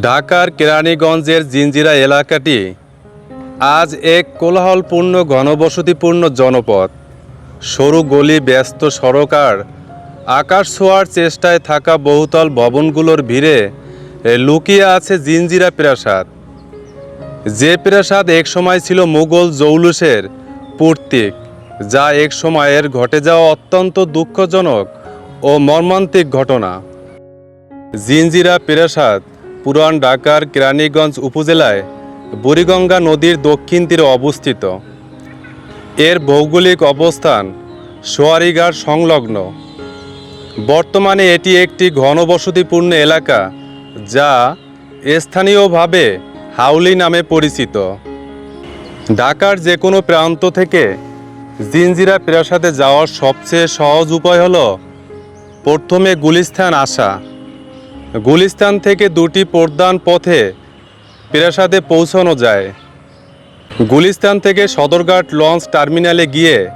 ঢাকার কেরানীগঞ্জের জিঞ্জিরা এলাকাটি আজ এক কোলাহলপূর্ণ, ঘনবসতিপূর্ণ জনপদ। সরু গলি, ব্যস্ত সড়কার আকাশ ছোঁয়ার চেষ্টায় থাকা বহুতল ভবনগুলোর ভিড়ে লুকিয়ে আছে জিঞ্জিরা প্রাসাদ। যে প্রাসাদ এক সময় ছিল মুঘল জৌলুসের পূর্তিক, যা এক সময়ের ঘটে যাওয়া অত্যন্ত দুঃখজনক ও মর্মান্তিক ঘটনা। জিঞ্জিরা প্রাসাদ পুরান ঢাকার কেরানীগঞ্জ উপজেলায় বুড়িগঙ্গা নদীর দক্ষিণ তীরে অবস্থিত। এর ভৌগোলিক অবস্থান সোয়ারিঘাট সংলগ্ন। বর্তমানে এটি একটি ঘনবসতিপূর্ণ এলাকা যা স্থানীয়ভাবে হাউলি নামে পরিচিত। ঢাকার যে কোনো প্রান্ত থেকে জিঞ্জিরা প্রাসাদে যাওয়ার সবচেয়ে সহজ উপায় হল প্রথমে গুলিস্থান আসা। গুলিস্তান থেকে দুটি প্রধান পথে প্রাসাদে পৌঁছানো যায়। গুলিস্তান থেকে সদরঘাট লঞ্চ টার্মিনালে গিয়ে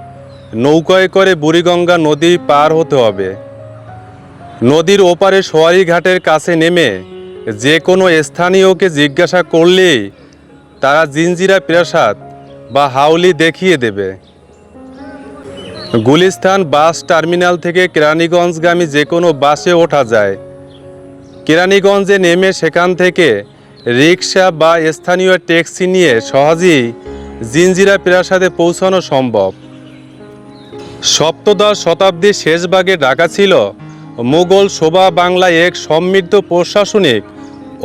নৌকায় করে বুড়িগঙ্গা নদী পার হতে হবে। নদীর ওপারে সোয়ারি ঘাটের কাছে নেমে যে কোনো স্থানীয়কে জিজ্ঞাসা করলেই তারা জিঞ্জিরা প্রাসাদ বা হাউলি দেখিয়ে দেবে। গুলিস্তান বাস টার্মিনাল থেকে কেরানীগঞ্জগামী যে কোনো বাসে ওঠা যায়। কেরানীগঞ্জে নেমে সেখান থেকে রিক্সা বা স্থানীয় ট্যাক্সি নিয়ে সহজেই জিঞ্জিরা প্রাসাদে পৌঁছানো সম্ভব। সপ্তদশ শতাব্দীর শেষ ভাগে ঢাকা ছিল মুঘল শোভা বাংলা এক সমৃদ্ধ প্রশাসনিক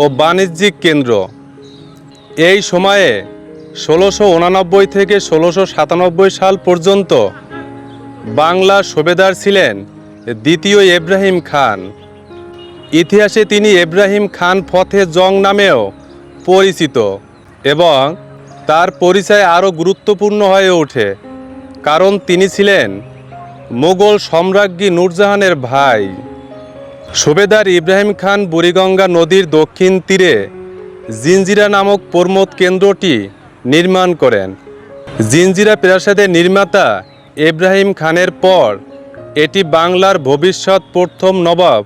ও বাণিজ্যিক কেন্দ্র। এই সময়ে ষোলোশো উনানব্বই থেকে ষোলোশো সাতানব্বই সাল পর্যন্ত বাংলার সুবেদার ছিলেন দ্বিতীয় ইব্রাহিম খান। ইতিহাসে তিনি ইব্রাহিম খান ফতে জং নামেও পরিচিত এবং তার পরিচয় আরও গুরুত্বপূর্ণ হয়ে ওঠে, কারণ তিনি ছিলেন মোগল সম্রাজ্ঞী নূরজাহানের ভাই। সুবেদার ইব্রাহিম খান বুড়িগঙ্গা নদীর দক্ষিণ তীরে জিঞ্জিরা নামক প্রমোদ কেন্দ্রটি নির্মাণ করেন। জিঞ্জিরা প্রাসাদের নির্মাতা ইব্রাহিম খানের পর এটি বাংলার ভবিষ্যৎ প্রথম নবাব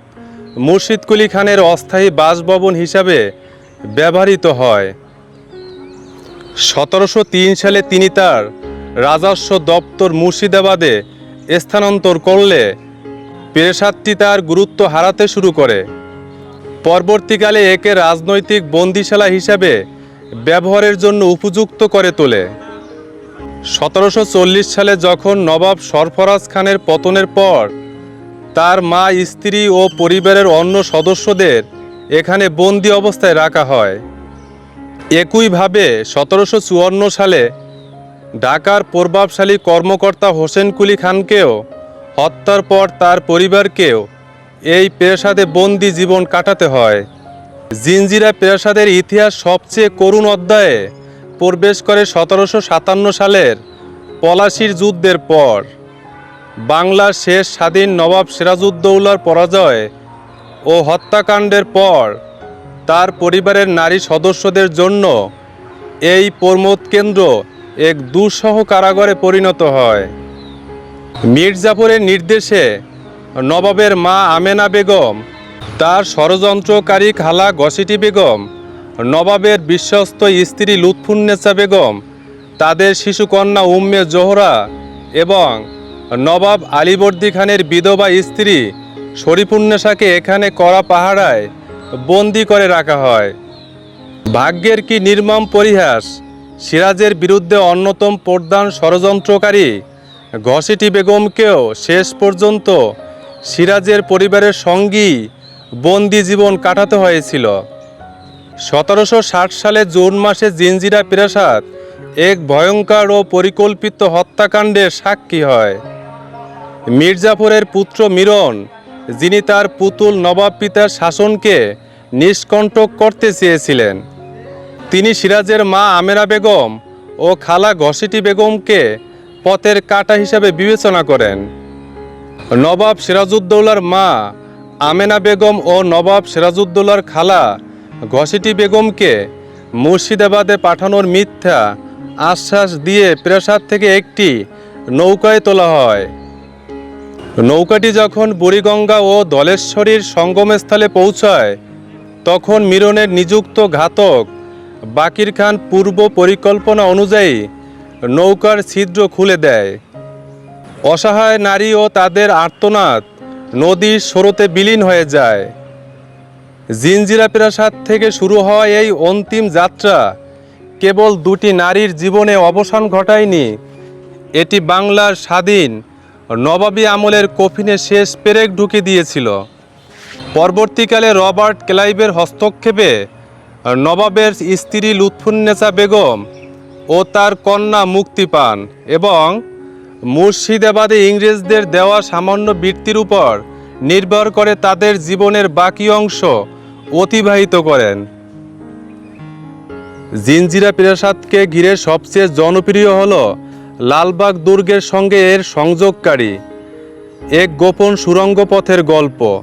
মুর্শিদকুলি খানের অস্থায়ী বাসভবন হিসাবে ব্যবহৃত হয়। সতেরোশো তিন সালে তিনি তার রাজস্ব দপ্তর মুর্শিদাবাদে স্থানান্তর করলে প্রেসাদটি তার গুরুত্ব হারাতে শুরু করে। পরবর্তীকালে একে রাজনৈতিক বন্দিশালা হিসাবে ব্যবহারের জন্য উপযুক্ত করে তোলে। সতেরোশো চল্লিশ সালে যখন নবাব সরফরাজ খানের পতনের পর তার মা, স্ত্রী ও পরিবারের অন্য সদস্যদের এখানে বন্দি অবস্থায় রাখা হয়। একইভাবে সতেরোশো চুয়ান্ন সালে ঢাকার প্রভাবশালী কর্মকর্তা হোসেন কুলি খানকেও হত্যার পর তার পরিবারকেও এই পেশাদে বন্দি জীবন কাটাতে হয়। জিঞ্জিরা পেশাদের ইতিহাস সবচেয়ে করুণ অধ্যায়ে প্রবেশ করে সতেরোশো সাতান্ন সালের পলাশির যুদ্ধের পর। বাংলার শেষ স্বাধীন নবাব সিরাজউদ্দৌলার পরাজয় ও হত্যাকাণ্ডের পর তার পরিবারের নারী সদস্যদের জন্য এই প্রমোদ কেন্দ্র এক দুঃসহ কারাগারে পরিণত হয়। মির্জাফরের নির্দেশে নবাবের মা আমেনা বেগম, তার ষড়যন্ত্রকারী খালা গসিটি বেগম, নবাবের বিশ্বস্ত স্ত্রী লুৎফুন্নেসা বেগম, তাদের শিশুকন্যা উম্মে জোহরা এবং নবাব আলীবর্দী খানের বিধবা স্ত্রী শরীফুন্নেসাকে এখানে কড়া পাহারায় বন্দি করে রাখা হয়। ভাগ্যের কি নির্মম পরিহাস? সিরাজের বিরুদ্ধে অন্যতম প্রধান ষড়যন্ত্রকারী ঘসিটি বেগমকেও শেষ পর্যন্ত সিরাজের পরিবারের সঙ্গী বন্দি জীবন কাটাতে হয়েছিল। সতেরোশো ষাট সালে জুন মাসে জিঞ্জিরা প্রাসাদ এক ভয়ঙ্কর ও পরিকল্পিত হত্যাকাণ্ডের সাক্ষী হয়। মির্জাফরের পুত্র মিরন, যিনি তার পুতুল নবাব পিতার শাসনকে নিষ্কণ্টক করতে চেয়েছিলেন। তিনি সিরাজের মা আমেরা বেগম ও খালা ঘসিটি বেগমকে পথের কাটা হিসাবে বিবেচনা করেন। নবাব সিরাজউদ্দৌলার মা আমেনা বেগম ও নবাব সিরাজউদ্দৌলার খালা ঘসিটি বেগমকে মুর্শিদাবাদে পাঠানোর মিথ্যা আশ্বাস দিয়ে প্রাসাদ থেকে একটি নৌকায় তোলা হয়। নৌকাটি যখন বুড়িগঙ্গা ও দলেশ্বরীর সঙ্গমস্থলে পৌঁছায়, তখন মিরনের নিযুক্ত ঘাতক বাকির খান পূর্ব পরিকল্পনা অনুযায়ী নৌকার ছিদ্র খুলে দেয়। অসহায় নারী ও তাদের আর্তনাদ নদীর স্রোতে বিলীন হয়ে যায়। জিনজিরা প্রাসাদ থেকে শুরু হওয়া এই অন্তিম যাত্রা। কেবল দুটি নারীর জীবনে অবসান ঘটায়নি, এটি বাংলার স্বাধীন নবাবী আমলের কফিনে শেষ পেরেক ঢুকে দিয়েছিল। পরবর্তীকালে রবার্ট ক্লাইভের হস্তক্ষেপে নবাবের স্ত্রী লুৎফুন্নেসা বেগম ও তার কন্যা মুক্তি পান এবং মুর্শিদাবাদে ইংরেজদের দেওয়া সামান্য বৃত্তির উপর নির্ভর করে তাদের জীবনের বাকি অংশ অতিবাহিত করেন। জিনজিরা প্রাসাদকে ঘিরে সবচেয়ে জনপ্রিয় হল লালবাগ দুর্গের সঙ্গে এর সংযোগকারী। এক গোপন সুড়ঙ্গ পথের গল্প।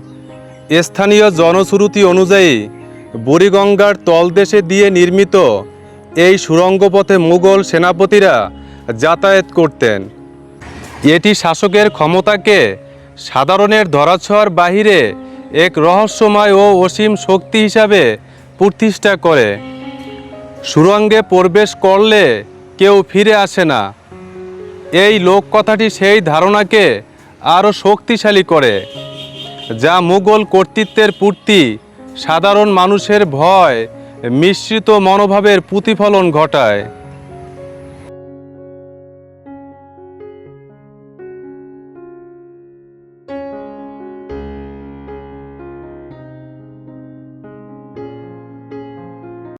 স্থানীয় জনশ্রুতি অনুযায়ী, বুড়িগঙ্গার তলদেশে দিয়ে নির্মিত এই সুড়ঙ্গ পথে মুঘল সেনাপতিরা যাতায়াত করতেন। এটি শাসকের ক্ষমতাকে সাধারণের ধরাছোঁয়ার বাহিরে এক রহস্যময় ও অসীম শক্তি হিসাবে প্রতিষ্ঠা করে। সুরঙ্গে প্রবেশ করলে কেউ ফিরে আসে না। এই লোক কথাটি সেই ধারণাকে আরও শক্তিশালী করে, যা মুঘল কর্তৃত্বের পূর্তি, সাধারণ মানুষের ভয়, মিশ্রিত মনোভাবের প্রতিফলন ঘটায়।